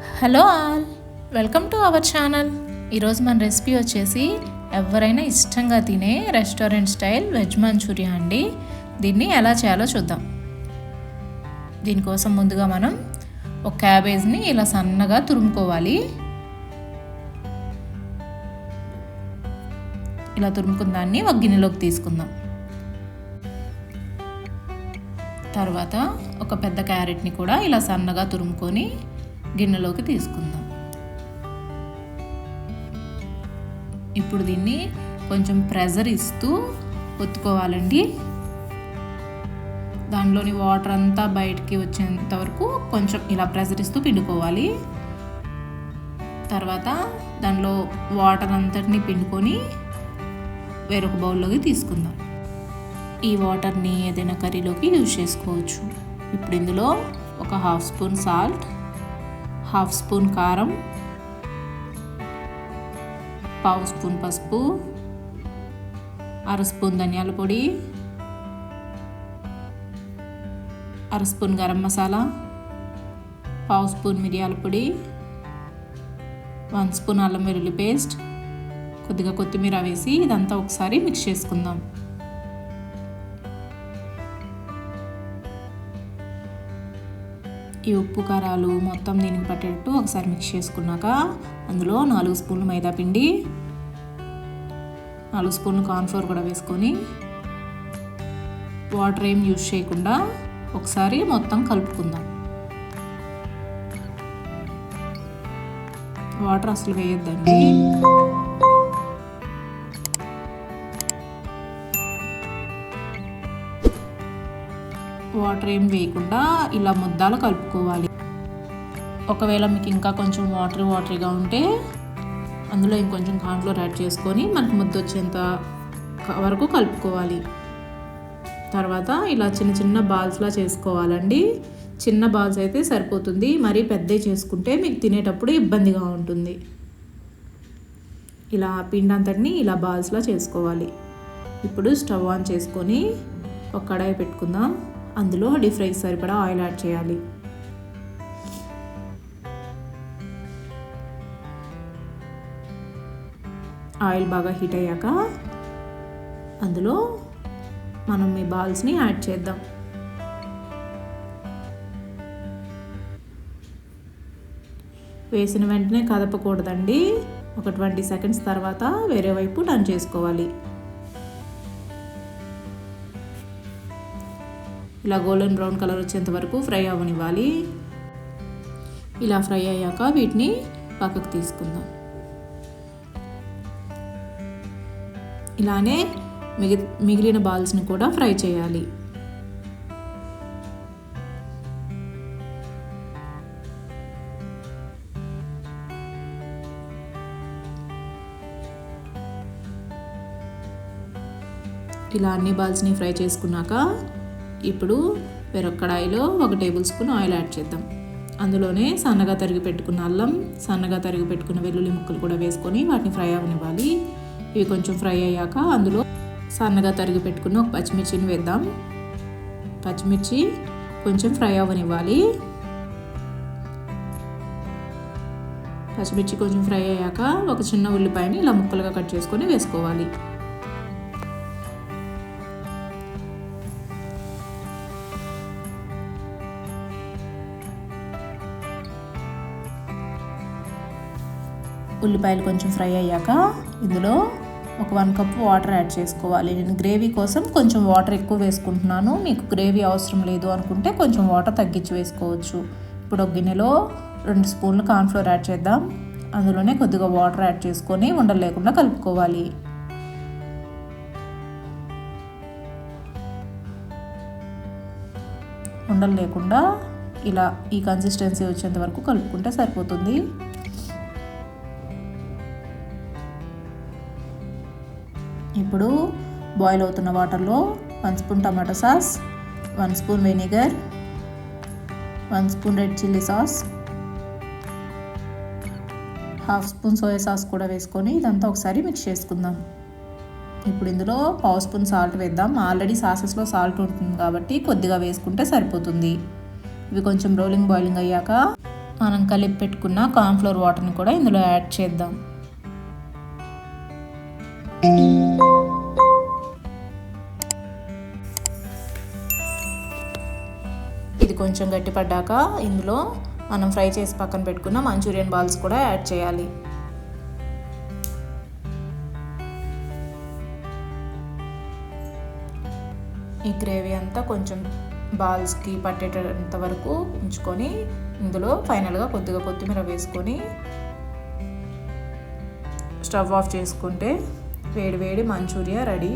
Hello all welcome to our channel. ఈరోజు మన recipe వచ్చేసి ఎవరైనా ఇష్టంగా తినే రెస్టారెంట్ స్టైల్ వెజ్ మంచూరియా అండి. దీన్ని ఎలా చేయాలో చూద్దాం. దీనికోసం ముందుగా మనం ఒక క్యాబేజ్ని ఇలా సన్నగా తురుముకోవాలి. ఇలా తురుముకున్న దాన్ని ఒక గిన్నెలోకి తీసుకుందాం. తర్వాత ఒక పెద్ద క్యారెట్ని కూడా ఇలా సన్నగా తురుముకొని గిన్నెలోకి తీసుకుందాం. ఇప్పుడు దీన్ని కొంచెం ప్రెజర్ ఇస్తూ ఒత్తుకోవాలండి. దానిలోని వాటర్ అంతా బయటికి వచ్చేంత వరకు కొంచెం ఇలా ప్రెజర్ ఇస్తూ పిండుకోవాలి. తర్వాత దానిలో వాటర్ అంతటిని పిండుకొని వేరొక బౌల్లోకి తీసుకుందాం. ఈ వాటర్ని ఏదైనా కర్రీలోకి యూజ్ చేసుకోవచ్చు. ఇప్పుడు ఇందులో ఒక half spoon salt half spoon కారం పావు స్పూన్ పసుపు అర స్పూన్ ధనియాల పొడి అర స్పూన్ గరం మసాలా పావు స్పూన్ మిరియాల పొడి వన్ స్పూన్ అల్లం వెల్లుల్లి పేస్ట్ కొద్దిగా కొత్తిమీర వేసి ఇదంతా ఒకసారి మిక్స్ చేసుకుందాం. ఈ ఉప్పు కారాలు మొత్తం దీనికి పట్టేటట్టు ఒకసారి మిక్స్ చేసుకున్నాక అందులో నాలుగు స్పూన్లు మైదా పిండి నాలుగు స్పూన్లు కార్న్ఫ్లోర్ కూడా వేసుకొని వాటర్ ఏం యూజ్ చేయకుండా ఒకసారి మొత్తం కలుపుకుందాం. వాటర్ అసలు వేయొద్దండి. వాటర్ ఏం వేయకుండా ఇలా ముద్దాలు కలుపుకోవాలి. ఒకవేళ మీకు ఇంకా కొంచెం వాటర్ వాటరీగా ఉంటే అందులో ఇంకొంచెం కాంట్లో యాడ్ చేసుకొని మనకు ముద్ద వచ్చేంత వరకు కలుపుకోవాలి. తర్వాత ఇలా చిన్న చిన్న బాల్స్లా చేసుకోవాలండి. చిన్న బాల్స్ అయితే సరిపోతుంది. మరీ పెద్దవి చేసుకుంటే మీకు తినేటప్పుడు ఇబ్బందిగా ఉంటుంది. ఇలా పిండి అంతటిని ఇలా బాల్స్లా చేసుకోవాలి. ఇప్పుడు స్టవ్ ఆన్ చేసుకొని ఒక కడాయి పెట్టుకుందాం. అందులో డీప్ ఫ్రైకి సరిపడా ఆయిల్ యాడ్ చేయాలి. ఆయిల్ బాగా హీట్ అయ్యాక అందులో మనం ఈ బాల్స్ని యాడ్ చేద్దాం. వేసిన వెంటనే కదపకూడదండి. ఒక ట్వంటీ సెకండ్స్ తర్వాత వేరే వైపు టర్న్ చేసుకోవాలి. ఇలా గోల్డెన్ బ్రౌన్ కలర్ వచ్చేంత వరకు ఫ్రై అవ్వనివ్వాలి. ఇలా ఫ్రై అయ్యాక వీటిని పక్కకు తీసుకుందాం. ఇలానే మిగి మిగిలిన బాల్స్ని కూడా ఫ్రై చేయాలి. ఇలా అన్ని బాల్స్ని ఫ్రై చేసుకున్నాక ఇప్పుడు వేరొక కడాయిలో ఒక టేబుల్ స్పూన్ ఆయిల్ యాడ్ చేద్దాం. అందులోనే సన్నగా తరిగి పెట్టుకున్న అల్లం సన్నగా తరిగి పెట్టుకున్న వెల్లుల్లి ముక్కలు కూడా వేసుకొని వాటిని ఫ్రై అవనివ్వాలి. ఇవి కొంచెం ఫ్రై అయ్యాక అందులో సన్నగా తరిగి పెట్టుకున్న ఒక పచ్చిమిర్చిని వేద్దాం. పచ్చిమిర్చి కొంచెం ఫ్రై అవ్వనివ్వాలి పచ్చిమిర్చి కొంచెం ఫ్రై అయ్యాక ఒక చిన్న ఉల్లిపాయని ఇలా ముక్కలుగా కట్ చేసుకొని వేసుకోవాలి. ఉల్లిపాయలు కొంచెం ఫ్రై అయ్యాక ఇందులో ఒక వన్ కప్ వాటర్ యాడ్ చేసుకోవాలి. నేను గ్రేవీ కోసం కొంచెం వాటర్ ఎక్కువ వేసుకుంటున్నాను. మీకు గ్రేవీ అవసరం లేదు అనుకుంటే కొంచెం వాటర్ తగ్గించి వేసుకోవచ్చు. ఇప్పుడు ఒక గిన్నెలో రెండు స్పూన్లు కార్న్ఫ్లోర్ యాడ్ చేద్దాం. అందులోనే కొద్దిగా వాటర్ యాడ్ చేసుకొని ఉండలు లేకుండా కలుపుకోవాలి. ఉండలు లేకుండా ఇలా ఈ కన్సిస్టెన్సీ వచ్చేంత వరకు కలుపుకుంటే సరిపోతుంది. ఇప్పుడు బాయిల్ అవుతున్న వాటర్లో one spoon tomato sauce one spoon vinegar one spoon red chilli sauce half spoon soya sauce కూడా వేసుకొని ఇదంతా ఒకసారి మిక్స్ చేసుకుందాం. ఇప్పుడు ఇందులో పావు స్పూన్ సాల్ట్ వేద్దాం. ఆల్రెడీ సాసెస్లో సాల్ట్ ఉంటుంది కాబట్టి కొద్దిగా వేసుకుంటే సరిపోతుంది. ఇవి కొంచెం రోలింగ్ బాయిలింగ్ అయ్యాక మనం కలిపి పెట్టుకున్న కార్న్ఫ్లోర్ వాటర్ని కూడా ఇందులో యాడ్ చేద్దాం. ఇది కొంచెం గట్టిపడ్డాక ఇందులో మనం ఫ్రై చేసి పక్కన పెట్టుకున్న మంచూరియన్ బాల్స్ కూడా యాడ్ చేయాలి. ఈ గ్రేవీ అంతా కొంచెం బాల్స్కి పట్టేటంత వరకు ఉంచుకొని ఇందులో ఫైనల్గా కొద్దిగా కొత్తిమీర వేసుకొని స్టవ్ ఆఫ్ చేసుకుంటే వేడి వేడి మంచూరియా రెడీ.